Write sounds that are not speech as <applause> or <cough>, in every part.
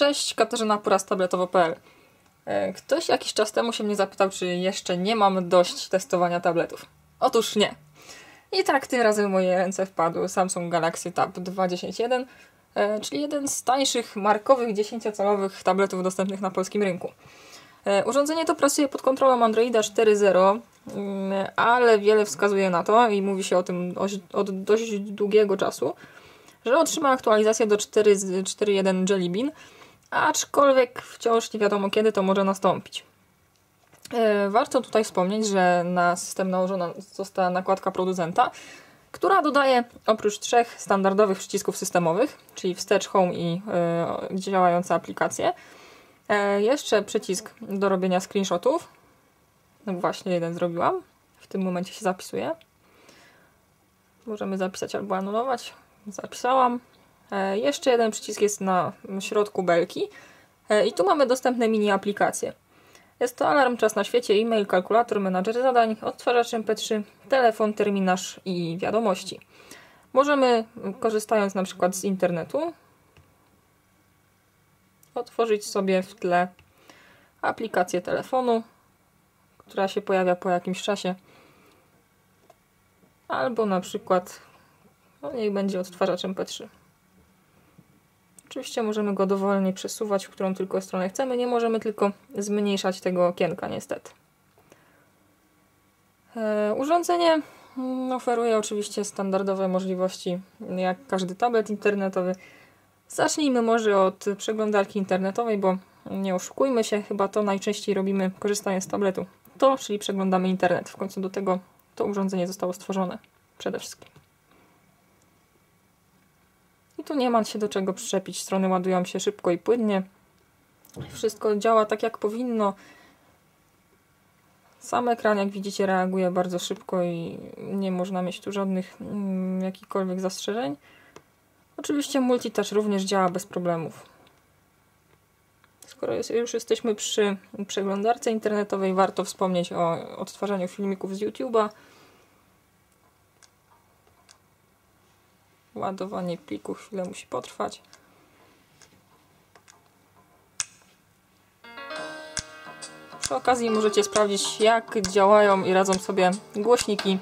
Cześć, Katarzyna Pura z tabletowo.pl. E, Ktoś jakiś czas temu się mnie zapytał, czy jeszcze nie mam dość testowania tabletów. Otóż nie. I tak tym razem w moje ręce wpadł Samsung Galaxy Tab 2.10.1, e, czyli jeden z tańszych markowych 10-calowych tabletów dostępnych na polskim rynku. E, Urządzenie to pracuje pod kontrolą Androida 4.0, mm, ale wiele wskazuje na to i mówi się o tym od dość długiego czasu, że otrzyma aktualizację do 4 z- 4.1 Jelly Bean, aczkolwiek wciąż nie wiadomo kiedy to może nastąpić. E, Warto tutaj wspomnieć, że na system nałożona została nakładka producenta, która dodaje oprócz trzech standardowych przycisków systemowych, czyli wstecz, home i e, działające aplikacje, e, jeszcze przycisk do robienia screenshotów. No właśnie jeden zrobiłam. W tym momencie się zapisuje. Możemy zapisać albo anulować. Zapisałam. E, jeszcze jeden przycisk jest na środku belki. E, I tu mamy dostępne mini aplikacje. Jest to alarm, czas na świecie, e-mail, kalkulator, menadżer zadań, odtwarzacz MP3, telefon, terminarz i wiadomości. Możemy, korzystając na przykład z internetu, otworzyć sobie w tle aplikację telefonu, która się pojawia po jakimś czasie. Albo na przykład, no niech będzie odtwarzacz MP3. Oczywiście możemy go dowolnie przesuwać, w którą tylko stronę chcemy. Nie możemy tylko zmniejszać tego okienka, niestety. E, urządzenie mm, oferuje oczywiście standardowe możliwości, jak każdy tablet internetowy. Zacznijmy może od przeglądarki internetowej, bo nie oszukujmy się, chyba to najczęściej robimy korzystając z tabletu. To, czyli przeglądamy internet. W końcu do tego to urządzenie zostało stworzone przede wszystkim. Tu nie ma się do czego przyczepić. Strony ładują się szybko i płynnie. Wszystko działa tak jak powinno. Sam ekran, jak widzicie, reaguje bardzo szybko i nie można mieć tu żadnych mm, jakichkolwiek zastrzeżeń. Oczywiście multitouch również działa bez problemów. Skoro już jesteśmy przy przeglądarce internetowej, warto wspomnieć o odtwarzaniu filmików z YouTube'a. Ładowanie pliku chwilę musi potrwać. Przy okazji możecie sprawdzić, jak działają i radzą sobie głośniki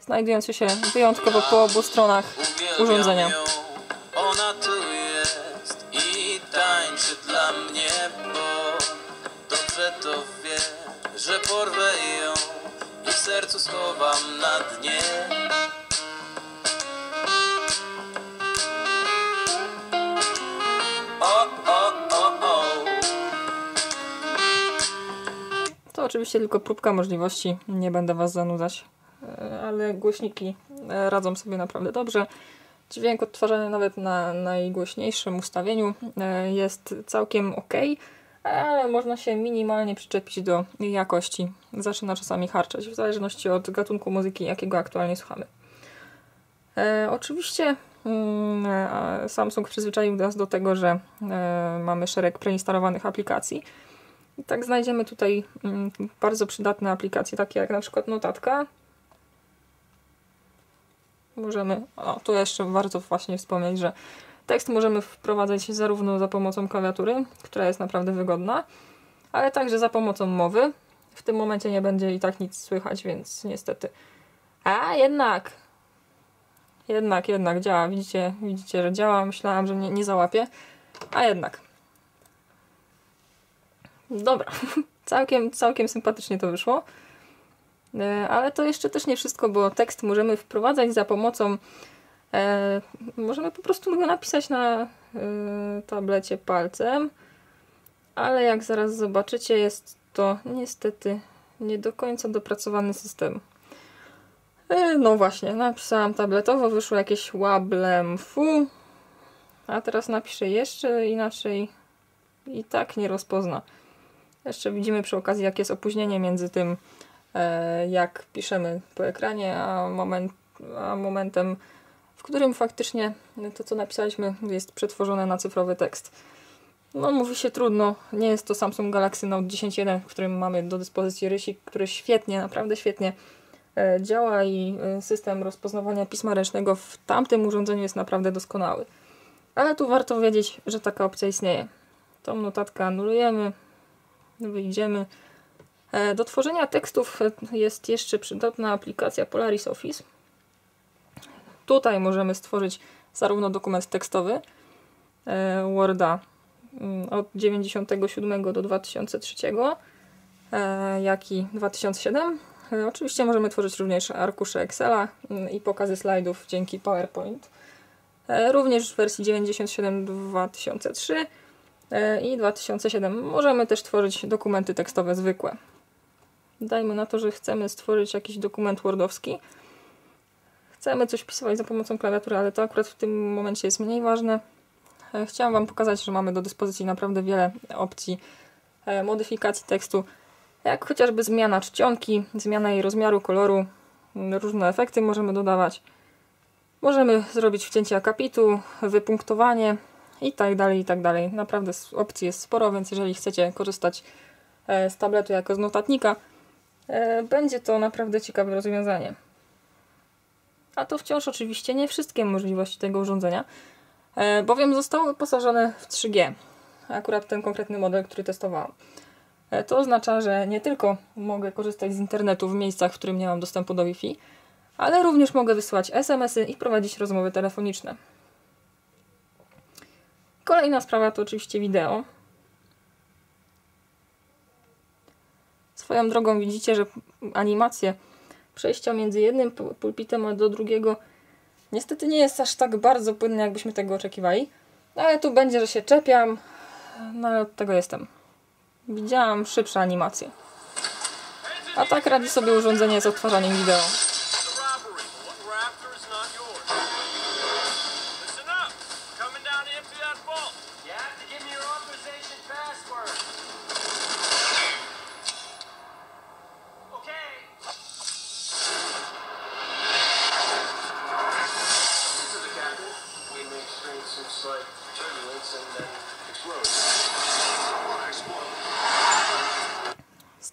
znajdujące się wyjątkowo po obu stronach urządzenia. Ona tu jest i tańczy dla mnie, bo dobrze to wie, że porwę ją i w sercu schowam na dnie. Oczywiście tylko próbka możliwości, nie będę Was zanudzać, E, ale głośniki e, radzą sobie naprawdę dobrze. Dźwięk odtwarzany nawet na najgłośniejszym ustawieniu e, jest całkiem ok, ale można się minimalnie przyczepić do jakości. Zaczyna czasami harczeć, w zależności od gatunku muzyki, jakiego aktualnie słuchamy. Oczywiście mm, Samsung przyzwyczaił nas do tego, że mamy szereg preinstalowanych aplikacji. I tak znajdziemy tutaj mm, bardzo przydatne aplikacje, takie jak na przykład notatka. Możemy, o tu jeszcze warto właśnie wspomnieć, że tekst możemy wprowadzać zarówno za pomocą klawiatury, która jest naprawdę wygodna, ale także za pomocą mowy. W tym momencie nie będzie i tak nic słychać, więc niestety. A jednak, jednak, jednak działa. Widzicie, widzicie, że działa. Myślałam, że nie, nie załapie, a jednak. Dobra, <laughs> całkiem, całkiem sympatycznie to wyszło. E, Ale to jeszcze też nie wszystko, bo tekst możemy wprowadzać za pomocą. E, możemy po prostu go napisać na e, tablecie palcem, ale jak zaraz zobaczycie, jest to niestety nie do końca dopracowany system. E, no właśnie, napisałam tabletowo, wyszło jakieś łablem fu, a teraz napiszę jeszcze inaczej i tak nie rozpozna. Jeszcze widzimy przy okazji, jakie jest opóźnienie między tym, e, jak piszemy po ekranie, a, moment, a momentem, w którym faktycznie to, co napisaliśmy, jest przetworzone na cyfrowy tekst. No, mówi się trudno. Nie jest to Samsung Galaxy Note 10.1, w którym mamy do dyspozycji rysik, który świetnie, naprawdę świetnie e, działa i e, system rozpoznawania pisma ręcznego w tamtym urządzeniu jest naprawdę doskonały. Ale tu warto wiedzieć, że taka opcja istnieje. Tą notatkę anulujemy, wyjdziemy. E, do tworzenia tekstów jest jeszcze przydatna aplikacja Polaris Office. Tutaj możemy stworzyć zarówno dokument tekstowy e, Worda mm, od 97 do 2003, e, jak i 2007. Oczywiście możemy tworzyć również arkusze Excela mm, i pokazy slajdów dzięki PowerPoint. Również w wersji 97 2003 i 2007 możemy też tworzyć dokumenty tekstowe zwykłe dajmy na to, że chcemy stworzyć jakiś dokument wordowski. Chcemy coś wpisywać za pomocą klawiatury, ale to akurat w tym momencie jest mniej ważne. E, chciałam Wam pokazać, że mamy do dyspozycji naprawdę wiele opcji e, modyfikacji tekstu, jak chociażby zmiana czcionki, zmiana jej rozmiaru, koloru, różne efekty możemy dodawać. Możemy zrobić wcięcie akapitu, wypunktowanie i tak dalej, i tak dalej. Naprawdę opcji jest sporo, więc jeżeli chcecie korzystać e, z tabletu jako z notatnika, E, będzie to naprawdę ciekawe rozwiązanie. A to wciąż oczywiście nie wszystkie możliwości tego urządzenia, e, bowiem zostało wyposażone w 3G. Akurat ten konkretny model, który testowałam. To oznacza, że nie tylko mogę korzystać z internetu w miejscach, w którym nie mam dostępu do Wi-Fi, ale również mogę wysyłać SMS-y i prowadzić rozmowy telefoniczne. Kolejna sprawa to oczywiście wideo. Swoją drogą widzicie, że animacje przejścia między jednym pulpitem a do drugiego niestety nie jest aż tak bardzo płynne, jakbyśmy tego oczekiwali. Ale tu będzie, że się czepiam, no ale od tego jestem. Widziałam szybsze animacje. A tak radzi sobie urządzenie z odtwarzaniem wideo.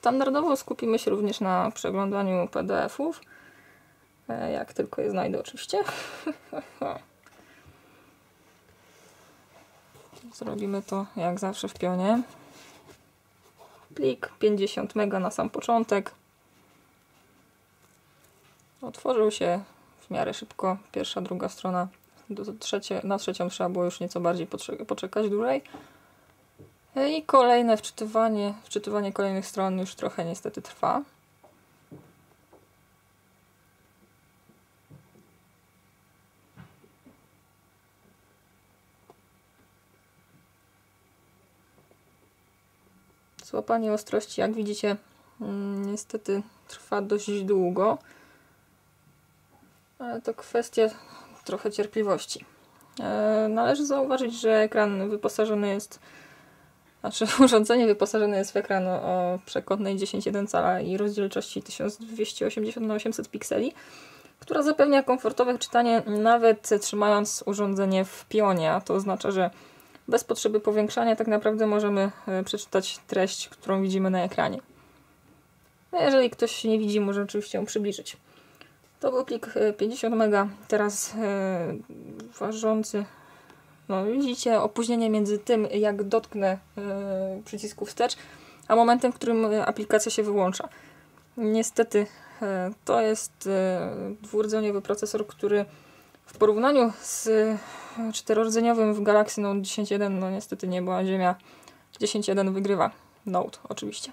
Standardowo skupimy się również na przeglądaniu PDF-ów. E, jak tylko je znajdę, oczywiście. <laughs> Zrobimy to jak zawsze w pionie. Plik 50 MB na sam początek. Otworzył się w miarę szybko. Pierwsza, druga strona. Do trzecie, na trzecią trzeba było już nieco bardziej poczekać dłużej. I kolejne wczytywanie, wczytywanie kolejnych stron już trochę niestety trwa. Złapanie ostrości, jak widzicie, mm, niestety trwa dość długo. Ale to kwestia trochę cierpliwości. E, należy zauważyć, że ekran wyposażony jest znaczy <laughs> urządzenie wyposażone jest w ekran o przekątnej 10,1 cala i rozdzielczości 1280 x 800 pikseli, która zapewnia komfortowe czytanie nawet trzymając urządzenie w pionie, a to oznacza, że bez potrzeby powiększania tak naprawdę możemy e, przeczytać treść, którą widzimy na ekranie. No jeżeli ktoś nie widzi, może oczywiście ją przybliżyć. To był plik 50 e, MB, teraz e, ważący no, widzicie opóźnienie między tym, jak dotknę y, przycisku wstecz, a momentem, w którym aplikacja się wyłącza. Niestety y, to jest y, dwurdzoniowy procesor, który w porównaniu z czterordzeniowym w Galaxy Note 10.1 no niestety nie była ziemia. 10.1 wygrywa. Note oczywiście.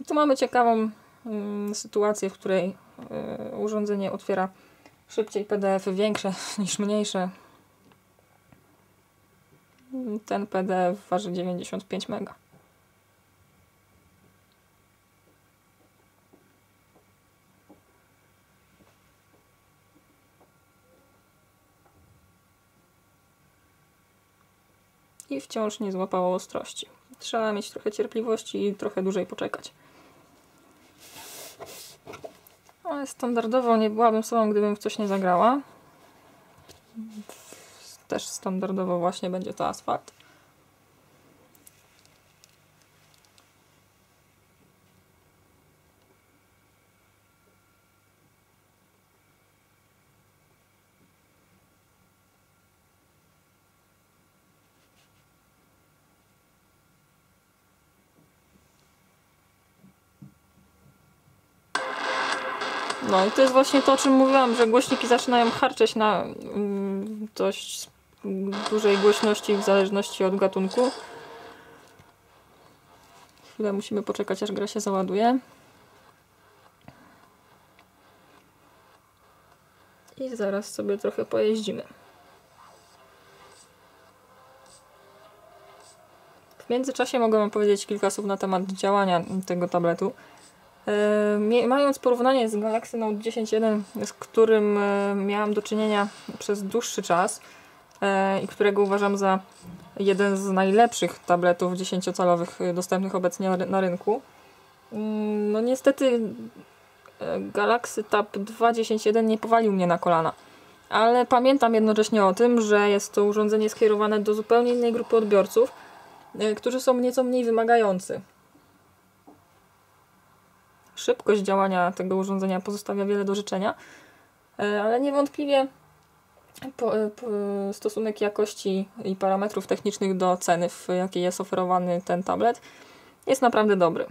I tu mamy ciekawą mm, sytuację, w której urządzenie otwiera szybciej PDF, -y, większe <laughs> niż mniejsze, ten PDF waży 95 MB. I wciąż nie złapało ostrości. Trzeba mieć trochę cierpliwości i trochę dłużej poczekać. Ale standardowo nie byłabym sobą, gdybym w coś nie zagrała też standardowo właśnie będzie to asfalt. No i to jest właśnie to, o czym mówiłam, że głośniki zaczynają harczeć na mm, dość dużej głośności w zależności od gatunku. Chwilę musimy poczekać, aż gra się załaduje. I zaraz sobie trochę pojeździmy. W międzyczasie mogę Wam powiedzieć kilka słów na temat działania tego tabletu. Mając porównanie z Galaxy Note 10.1, z którym miałam do czynienia przez dłuższy czas i którego uważam za jeden z najlepszych tabletów 10-calowych dostępnych obecnie na rynku, mm, no niestety Galaxy Tab 2.10.1 nie powalił mnie na kolana. Ale pamiętam jednocześnie o tym, że jest to urządzenie skierowane do zupełnie innej grupy odbiorców, którzy są nieco mniej wymagający. Szybkość działania tego urządzenia pozostawia wiele do życzenia, e, ale niewątpliwie po, e, po stosunek jakości i parametrów technicznych do ceny, w jakiej jest oferowany ten tablet, jest naprawdę dobry.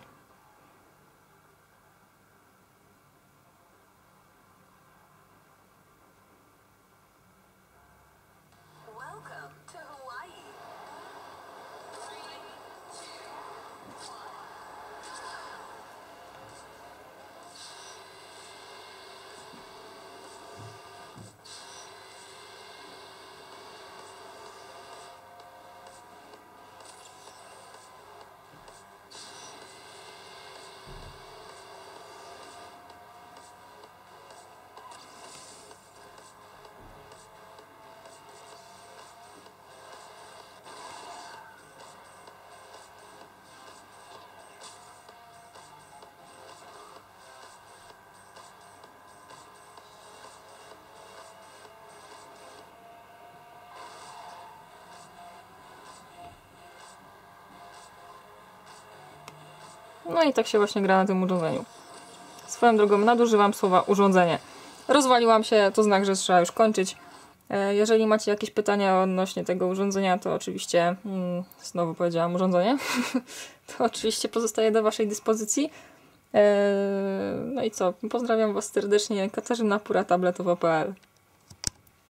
No i tak się właśnie gra na tym urządzeniu. Swoją drogą nadużywam słowa urządzenie. Rozwaliłam się, to znak, że trzeba już kończyć. E, jeżeli macie jakieś pytania odnośnie tego urządzenia, to oczywiście, hmm, znowu powiedziałam urządzenie, <laughs> to oczywiście pozostaje do Waszej dyspozycji. E, no i co, pozdrawiam Was serdecznie, Katarzyna Pura, tabletowo.pl